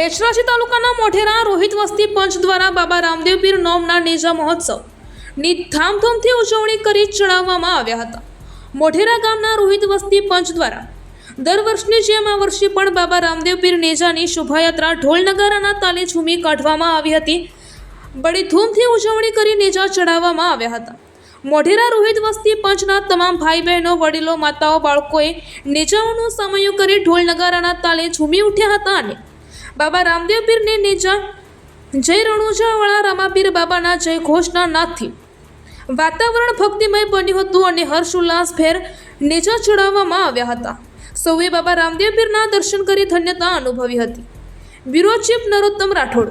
બેચરાજી તાલુકાના મોઢેરા રોહિત વસ્તી પંચ દ્વારા બાબા રામદેવ પીર નોમના નેજા મહોત્સવની ધામધૂમથી ઉજવણી કરી ચડાવવામાં આવ્યા હતા. મોઢેરા ગામના રોહિત વસ્તી પંચ દ્વારા દર વર્ષની જેમ આ વર્ષે પણ બાબા રામદેવ પીર નેજાની શોભાયાત્રા ઢોલ નગારાના તાલે ઝૂમી કાઢવામાં આવી હતી. બડી ધૂમથી ઉજવણી કરી નેજા ચડાવવામાં આવ્યા હતા. મોઢેરા રોહિત વસ્તી પંચના તમામ ભાઈ બહેનો વડીલો, માતાઓ, બાળકોએ નેજાઓનું સમયું કરી ઢોલ નગારાના તાલે ઝૂમી ઉઠ્યા હતા અને બાબા રામદેવ પીરને નેજા જય રણુજાવાળા રામાપીર બાબાના જય ઘોષના નાથથી વાતાવરણ ભક્તિમય બન્યું હતું અને હર્ષ ઉલ્લાસભેર નેજા ચડાવવામાં આવ્યા હતા. સૌએ બાબા રામદેવ પીરના દર્શન કરી ધન્યતા અનુભવી હતી. Bureau chief Narottam Rathod